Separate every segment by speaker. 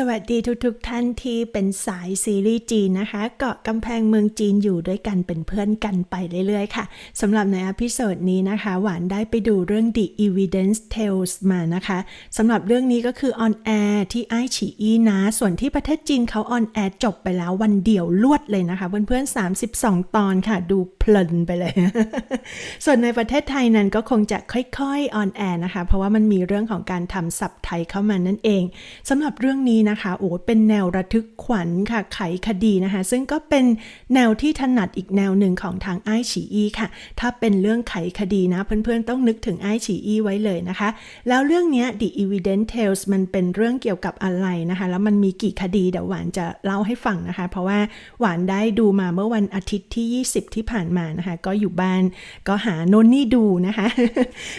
Speaker 1: สวัสดีทุกๆทท่านที่เป็นสายซีรีส์จีนนะคะ เกาะกำแพงเมืองจีนอยู่ด้วยกันเป็นเพื่อนกันไปเรื่อยๆ ค่ะสำหรับในอพิโซดนี้นะคะ หวานได้ไปดูเรื่อง The Evidence Tales มานะคะสำหรับเรื่องนี้ก็คือออนแอร์ที่ไอฉีอีนะ ส่วนที่ประเทศจีนเขาออนแอร์จบไปแล้ววันเดียวลวดเลยนะคะ เพื่อนๆ 32 ตอนค่ะ ดูเพลินไปเลย ส่วนในประเทศไทยนั้นก็คงจะค่อยๆออนแอร์นะคะ เพราะว่ามันมีเรื่องของการทำสับไทยเข้ามานั่นเองสำหรับเรื่องนี้นะคะโอ้เป็นแนวระทึกขวัญค่ะไขคดีนะคะ ซึ่งก็เป็นแนวที่ถนัดอีกแนวหนึ่งของทางไอฉีอีค่ะ ถ้าเป็นเรื่องไขคดีนะ เพื่อนๆต้องนึกถึงไอฉีอีไว้เลยนะคะ แล้วเรื่องนี้ The Evidence Tales มันเป็นเรื่องเกี่ยวกับอะไรนะคะ แล้วมันมีกี่คดีเดี๋ยวหวานจะเล่าให้ฟังนะคะ เพราะว่าหวานได้ดูมาเมื่อวันอาทิตย์ที่ 20 ที่ผ่านมานะคะ ก็อยู่บ้านก็หาโน่นนี่ดูนะคะ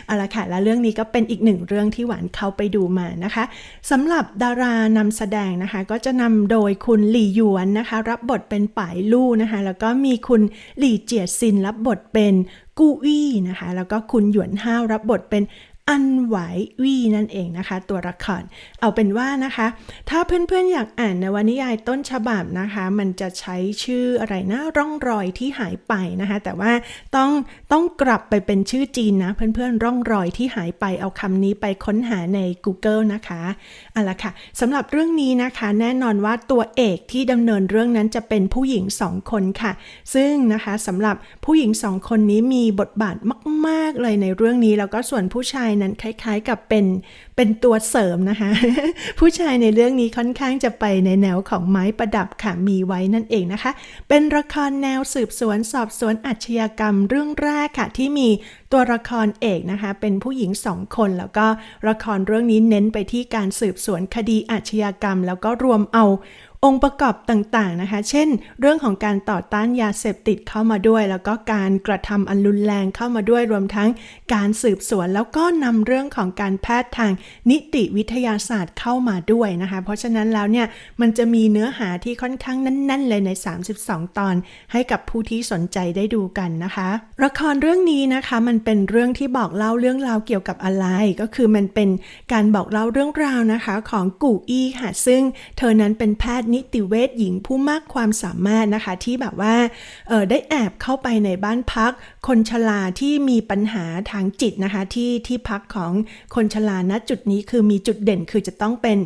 Speaker 1: เอาละค่ะแล้วเรื่องนี้ก็เป็นอีกหนึ่งเรื่องที่หวานเข้าไปดูมานะคะสำหรับดารานำแสดงนะคะ ก็จะนำโดยคุณหลี่หยวนนะคะ รับบทเป็นป่ายลู่นะคะ แล้วก็มีคุณหลี่เจียซินรับบทเป็นกู้อี้นะคะ แล้วก็คุณหยวนห้าวรับบทเป็น อันไหววี่นั่นเองนะคะ ตัวละคร เอาเป็นว่านะคะ ถ้าเพื่อนๆอยากอ่านนวนิยายต้นฉบับนะคะ มันจะใช้ชื่ออะไรนะร่องรอยที่หายไปนะคะ แต่ว่าต้องต้องกลับไปเป็นชื่อจีนนะเพื่อนๆร่องรอยที่หายไปเอาคำนี้ไปค้นหาใน Google นะคะเอาละค่ะสำหรับเรื่องนี้นะคะ แน่นอนว่าตัวเอกที่ดำเนินเรื่องนั้นจะเป็นผู้หญิงสองคนค่ะ ซึ่งนะคะสำหรับผู้หญิงสองคนนี้มีบทบาทมาก ๆเลยในเรื่องนี้แล้วก็ส่วนผู้ชายนั้นคล้ายๆกับเป็นเป็นตัวเสริมนะคะ ผู้ชายในเรื่องนี้ค่อนข้างจะไปในแนวของไม้ประดับค่ะมีไว้นั่นเองนะคะ เป็นละครแนวสืบสวนสอบสวนอาชญากรรมเรื่องแรกค่ะที่มีตัวละครเอกนะคะ เป็นผู้หญิงสองคนแล้วก็ละครเรื่องนี้เน้นไปที่การสืบสวนคดีอาชญากรรม แล้วก็รวมเอา องค์ประกอบต่างๆนะคะ เช่น เรื่องของการต่อต้านยาเสพติดเข้ามาด้วย แล้วก็การกระทำอันรุนแรงเข้ามาด้วยรวมทั้งการสืบสวน แล้วก็นำเรื่องของการแพทย์ทางนิติวิทยาศาสตร์เข้ามาด้วยนะคะ เพราะฉะนั้นแล้วเนี่ยมันจะมีเนื้อหาที่ค่อนข้างแน่น ๆ เลยใน 32 ตอน ให้กับผู้ที่สนใจได้ดูกันนะคะ ละครเรื่องนี้นะคะมันเป็นเรื่องที่บอกเล่าเรื่องราวเกี่ยวกับอะไรก็คือมันเป็นการบอกเล่าเรื่องราวนะคะ ของกู่อี้ค่ะซึ่งเธอนั้นเป็นแพทย์นิติเวชหญิงผู้มากความสามารถนะคะ ที่แบบว่าออได้แอบเข้าไปในบ้านพัก คนชราที่มีปัญหาทางจิตนะคะที่ที่พักของคนชราณจุดนี้คือมีจุดเด่นคือจะต้องเป็น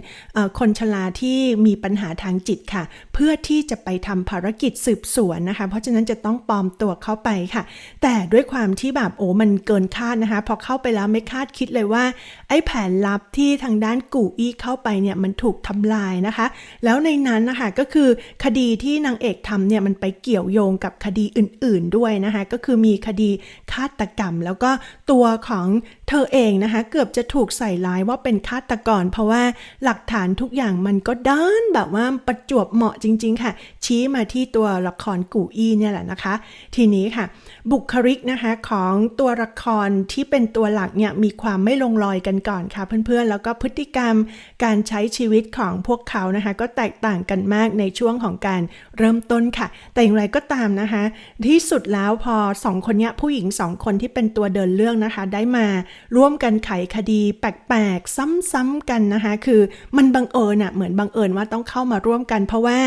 Speaker 1: คนชราที่มีปัญหาทางจิตค่ะ เพื่อที่จะไปทำภารกิจสืบสวนนะคะ เพราะฉะนั้นจะต้องปลอมตัวเข้าไปค่ะ แต่ด้วยความที่แบบโอ้มันเกินคาดนะคะ พอเข้าไปแล้วไม่คาดคิดเลยว่า ไอ้แผนลับที่ทางด้านกู่อี้เข้าไปเนี่ยมันถูกทำลายนะคะ แล้วในนั้นนะคะก็คือคดีที่นางเอกทำเนี่ยมันไปเกี่ยวโยงกับคดีอื่นๆด้วยนะคะก็คือมีคดีฆาตกรรม แล้วก็ตัวของเธอเองนะคะเกือบจะถูกใส่ร้ายว่าเป็นฆาตกร เพราะว่าหลักฐานทุกอย่างมันก็ด้านแบบว่าประจวบเหมาะจริง ๆ ค่ะ ชี้มาที่ตัวละครกู่อี้เนี่ยแหละนะคะ ทีนี้ค่ะ บุคลิกนะคะของตัวละครที่เป็นตัวหลักเนี่ยมีความไม่ลงรอยกันก่อนค่ะเพื่อนๆ แล้วก็พฤติกรรมการใช้ชีวิตของพวกเขานะคะ ก็แตกต่างกันมากในช่วงของการเริ่มต้นค่ะ แต่อย่างไรก็ตามนะคะ ที่สุดแล้วพอสองคนเนี้ผู้หญิงสองคนที่เป็นตัวเดินเรื่องนะคะ ได้มาร่วมกันไขคดีแปลกๆ ซ้ำๆกันนะคะ คือมันบังเอิญอะเหมือนบังเอิญว่าต้องเข้ามาร่วมกัน เพราะว่า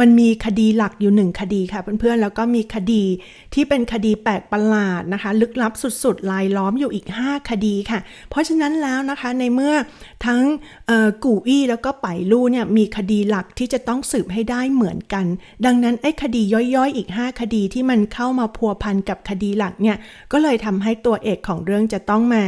Speaker 1: มันมีคดีหลักอยู่หนึ่งคดีค่ะเพื่อนๆ แล้วก็มีคดีที่เป็นคดีแปลกประหลาดนะคะ ลึกลับสุดๆลายล้อมอยู่อีก 5 คดีค่ะ เพราะฉะนั้นแล้วนะคะในเมื่อทั้งกู่อี้แล้วก็ไปลู่เนี่ยมีคดีหลักที่จะต้องสืบให้ได้เหมือนกัน ดังนั้นไอ้คดีย่อยๆ อีก 5 คดีที่มันเข้ามาพัวพันกับคดีหลักเนี่ยก็เลยทำให้ตัวเอกของเรื่องจะต้องมา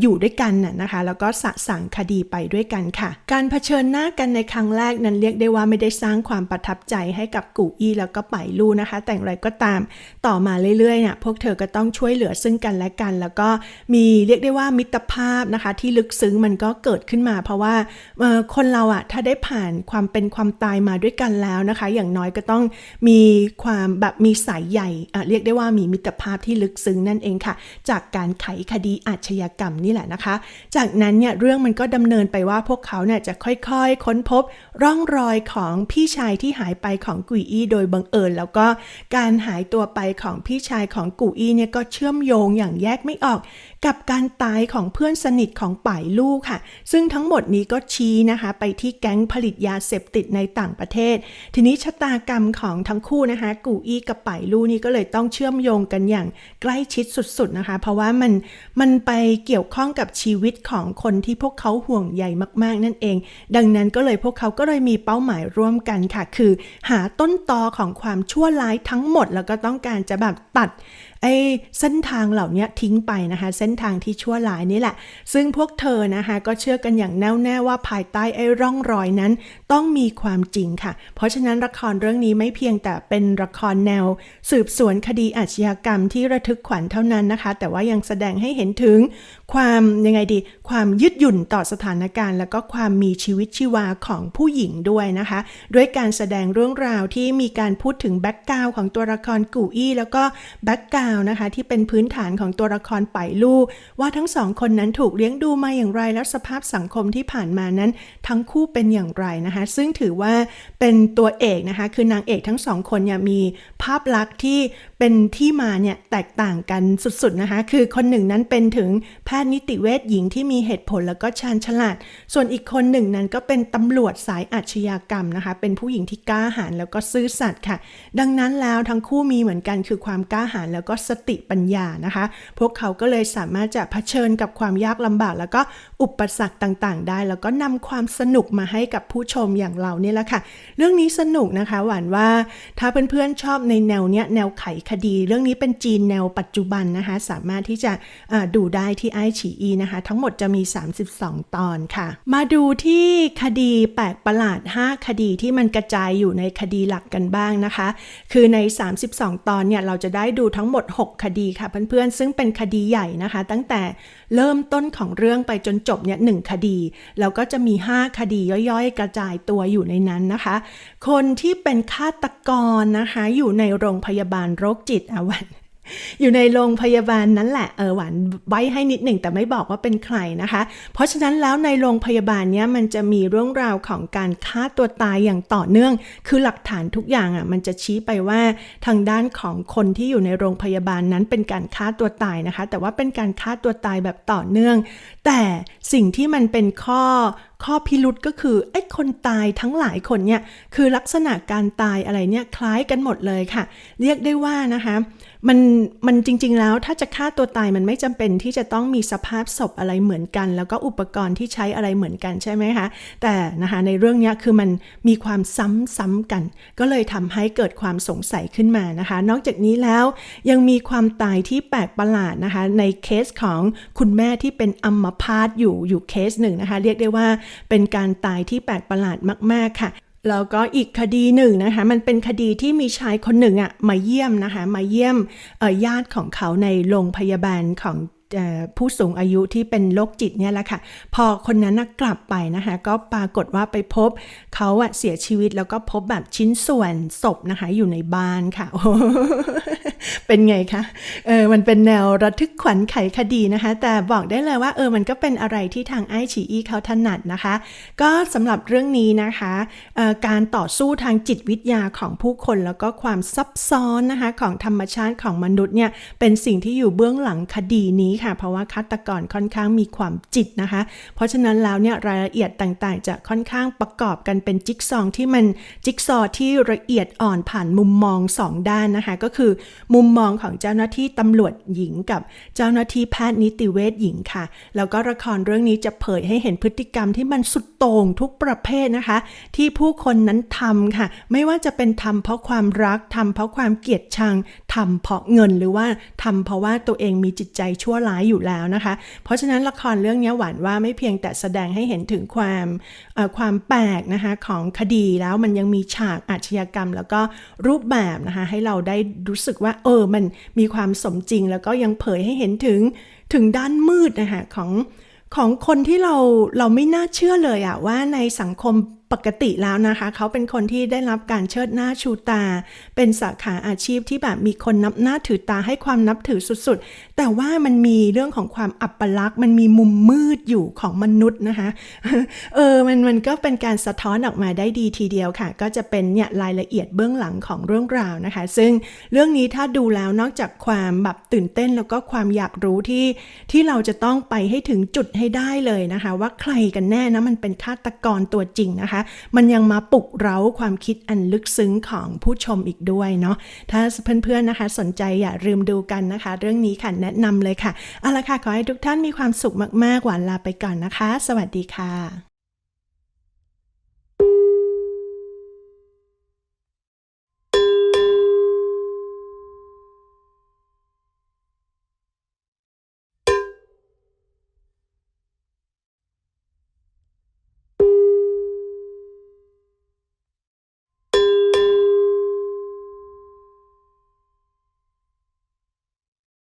Speaker 1: อยู่ด้วยกันน่ะนะคะแล้วก็สะสางคดีไปด้วยกันค่ะ การเผชิญหน้ากันในครั้งแรกนั้นเรียกได้ว่าไม่ได้สร้างความประทับใจให้กับกูอี้แล้วก็ไปลู่นะคะ แต่อย่างไรก็ตามต่อมาเรื่อยๆเนี่ยพวกเธอก็ต้องช่วยเหลือซึ่งกันและกัน แล้วก็มีเรียกได้ว่ามิตรภาพนะคะที่ลึกซึ้งมันก็เกิดขึ้นมา เพราะว่าคนเราอะถ้าได้ผ่านความเป็นความตายมาด้วยกันแล้วนะคะ อย่างน้อยก็ต้องมีความแบบมีสายใหญ่เรียกได้ว่ามีมิตรภาพที่ลึกซึ้งนั่นเองค่ะ จากการไขคดีอาชญากรรมนี่แหละนะคะ จากนั้นเนี่ยเรื่องมันก็ดำเนินไปว่าพวกเขาเนี่ยจะค่อยๆ ค้นพบร่องรอยของพี่ชายที่หายไปของกุยอี้โดยบังเอิญ แล้วก็การหายตัวไปของพี่ชายของกุยอี้เนี่ยก็เชื่อมโยงอย่างแยกไม่ออก กับการตายของเพื่อนสนิทของป่ายลูกค่ะ ซึ่งทั้งหมดนี้ก็ชี้นะคะ ไปที่แก๊งผลิตยาเสพติดในต่างประเทศ ทีนี้ชะตากรรมของทั้งคู่นะคะ กูอี้กับป่ายลูกนี่ก็เลยต้องเชื่อมโยงกันอย่างใกล้ชิดสุดๆนะคะ เพราะว่ามันมันไปเกี่ยวข้องกับชีวิตของคนที่พวกเขาห่วงใยมากๆ นั่นเอง ดังนั้นก็เลยพวกเขาก็เลยมีเป้าหมายร่วมกันค่ะ คือ หาต้นตอของความชั่วร้ายทั้งหมดแล้วก็ต้องการจะแบบตัด ไอ้เส้นทางเหล่านี้ทิ้งไปนะคะ เส้นทางที่ชั่วร้ายนี่แหละ ซึ่งพวกเธอนะคะก็เชื่อกันอย่างแน่วแน่ว่าภายใต้ไอ้ร่องรอยนั้น ต้องมีความจริงค่ะ เพราะฉะนั้นละครเรื่องนี้ไม่เพียงแต่เป็นละครแนว สืบสวนคดีอาชญากรรมที่ระทึกขวัญเท่านั้นนะคะ แต่ว่ายังแสดงให้เห็นถึงความยังไงดี ความยืดหยุ่นต่อสถานการณ์ แล้วก็ความมีชีวิตชีวาของผู้หญิงด้วยนะคะ ด้วยการแสดงเรื่องราวที่มีการพูดถึงแบ็กกราวของตัวละครกูอี้แล้วก็แบ็กกราวนะคะ ที่เป็นพื้นฐานของตัวละครไปลูกว่าทั้งสองคนนั้นถูกเลี้ยงดูมาอย่างไร แล้วสภาพสังคมที่ผ่านมานั้น ทั้งคู่เป็นอย่างไรนะคะ ซึ่งถือว่าเป็นตัวเอกนะคะ คือนางเอกทั้งสองคนเนี่ยมีภาพลักษณ์ที่เป็นที่มาเนี่ยแตกต่างกันสุดๆนะคะ คือคนหนึ่งนั้นเป็นถึงแพทย์นิติเวชหญิงที่มีเหตุผลแล้วก็ชาญฉลาด ส่วนอีกคนหนึ่งนั้นก็เป็นตำรวจสายอาชญากรรมนะคะ เป็นผู้หญิงที่กล้าหาญแล้วก็ซื่อสัตย์ค่ะ ดังนั้นแล้วทั้งคู่มีเหมือนกันคือความกล้าหาญแล้วก็สติปัญญานะคะ พวกเขาก็เลยสามารถจะเผชิญกับความยากลำบาก แล้วก็อุปสรรคต่างๆ ได้ แล้วก็นำความสนุกมาให้กับผู้ชมอย่างเราเนี่ยแหละค่ะ เรื่องนี้สนุกนะคะ หวานว่าถ้าเพื่อนๆชอบในแนวเนี้ยแนวไขคดี เรื่องนี้เป็นจีนแนวปัจจุบันนะคะ สามารถที่จะอ่าดูได้ที่ไอฉีอีนะคะ ทั้งหมดจะมี 32 ตอนค่ะ มาดูที่คดีแปลกประหลาด 5 คดีที่มันกระจายอยู่ในคดีหลักกันบ้างนะคะ คือใน 32 ตอนเนี่ยเราจะได้ดูทั้งหมด6 คดีค่ะเพื่อนๆ ซึ่งเป็นคดีใหญ่นะคะ ตั้งแต่เริ่มต้นของเรื่องไปจนจบเนี่ยหคดี แล้วก็จะมี 5 คดีย่อยๆ กระจายตัวอยู่ในนั้นนะคะ คนที่เป็นฆาตกรนะคะ อยู่ในโรงพยาบาลโรคจิตอวัน อยู่ในโรงพยาบาลนั้นแหละเออหวานไว้ให้นิดหนึ่งแต่ไม่บอกว่าเป็นใครนะคะ เพราะฉะนั้นแล้วในโรงพยาบาลเนี้ยมันจะมีเรื่องราวของการฆ่าตัวตายอย่างต่อเนื่อง คือหลักฐานทุกอย่างอะมันจะชี้ไปว่าทางด้านของคนที่อยู่ในโรงพยาบาลนั้นเป็นการฆ่าตัวตายนะคะ แต่ว่าเป็นการฆ่าตัวตายแบบต่อเนื่อง แต่สิ่งที่มันเป็นข้อข้อพิรุษก็คือไอ้คนตายทั้งหลายคนเนี่ยคือลักษณะการตายอะไรเนี่ยคล้ายกันหมดเลยค่ะ เรียกได้ว่านะคะ มันมันจริง ๆ แล้วถ้าจะฆ่าตัวตายมันไม่จำเป็นที่จะต้องมีสภาพศพอะไรเหมือนกัน แล้วก็อุปกรณ์ที่ใช้อะไรเหมือนกันใช่ไหมคะ แต่นะคะในเรื่องนี้คือมันมีความซ้ำๆกัน ก็เลยทำให้เกิดความสงสัยขึ้นมานะคะ นอกจากนี้แล้วยังมีความตายที่แปลกประหลาดนะคะ ในเคสของคุณแม่ที่เป็นอัมพาตอยู่อยู่เคสหนึ่งนะคะ เรียกได้ว่าเป็นการตายที่แปลกประหลาดมาก ๆค่ะ แล้วก็อีกคดีหนึ่งนะคะ มันเป็นคดีที่มีชายคนหนึ่งอะมาเยี่ยมนะคะ มาเยี่ยมญาติของเขาในโรงพยาบาลของ ผู้สูงอายุที่เป็นโรคจิตเนี่ยแหละค่ะ พอคนนั้นกลับไปนะคะ ก็ปรากฏว่าไปพบเขาอะเสียชีวิตแล้วก็พบแบบชิ้นส่วนศพนะคะ อยู่ในบ้านค่ะ เป็นไงคะเออมันเป็นแนวระทึกขวัญไขคดีนะคะ แต่บอกได้เลยว่าเออมันก็เป็นอะไรที่ทางไอฉีอีเขาถนัดนะคะ ก็สำหรับเรื่องนี้นะคะการต่อสู้ทางจิตวิทยาของผู้คนแล้วก็ความซับซ้อนนะคะของธรรมชาติของมนุษย์เนี่ยเป็นสิ่งที่อยู่เบื้องหลังคดีนี้ค่ะ เพราะว่าฆาตกรค่อนข้างมีความจิตนะคะ เพราะฉะนั้นแล้วเนี่ยรายละเอียดต่างๆ จะค่อนข้างประกอบกันเป็นจิ๊กซองที่มันจิ๊กซอที่ละเอียดอ่อนผ่านมุมมอง 2 ด้านนะคะ ก็คือมุมมองของเจ้าหน้าที่ตำรวจหญิงกับเจ้าหน้าที่แพทย์นิติเวชหญิงค่ะ แล้วก็ละครเรื่องนี้จะเผยให้เห็นพฤติกรรมที่มันสุดโต่งทุกประเภทนะคะ ที่ผู้คนนั้นทำค่ะ ไม่ว่าจะเป็นทำเพราะความรักทำเพราะความเกลียดชังทำเพราะเงินหรือว่าทำเพราะว่าตัวเองมีจิตใจชั่วร้ายอยู่แล้วนะคะ เพราะฉะนั้นละครเรื่องนี้หวานว่าไม่เพียงแต่แสดงให้เห็นถึงความความแปลกนะคะของคดีแล้วมันยังมีฉากอาชญากรรม แล้วก็รูปแบบนะคะให้เราได้รู้สึกว่าเออมันมีความสมจริง แล้วก็ยังเผยให้เห็นถึงถึงด้านมืดนะคะของของคนที่เราเราไม่น่าเชื่อเลยอะว่าในสังคม ปกติแล้วนะคะ เขาเป็นคนที่ได้รับการเชิดหน้าชูตา เป็นสาขาอาชีพที่แบบมีคนนับหน้าถือตาให้ความนับถือสุดๆ แต่ว่ามันมีเรื่องของความอัปลักษณ์มันมีมุมมืดอยู่ของมนุษย์นะคะ เออมันมันก็เป็นการสะท้อนออกมาได้ดีทีเดียวค่ะ ก็จะเป็นเนี่ยรายละเอียดเบื้องหลังของเรื่องราวนะคะ ซึ่งเรื่องนี้ถ้าดูแล้วนอกจากความแบบตื่นเต้นแล้วก็ความอยากรู้ที่ที่เราจะต้องไปให้ถึงจุดให้ได้เลยนะคะ ว่าใครกันแน่นะมันเป็นฆาตกรตัวจริงนะคะมันยังมาปลุกเร้าความคิดอันลึกซึ้งของผู้ชมอีกด้วยเนาะถ้าเพื่อนๆนะคะ สนใจอย่าลืมดูกันนะคะ เรื่องนี้ค่ะแนะนำเลยค่ะเอาละค่ะขอให้ทุกท่านมีความสุขมากๆหวานลาไปก่อนนะคะ สวัสดีค่ะ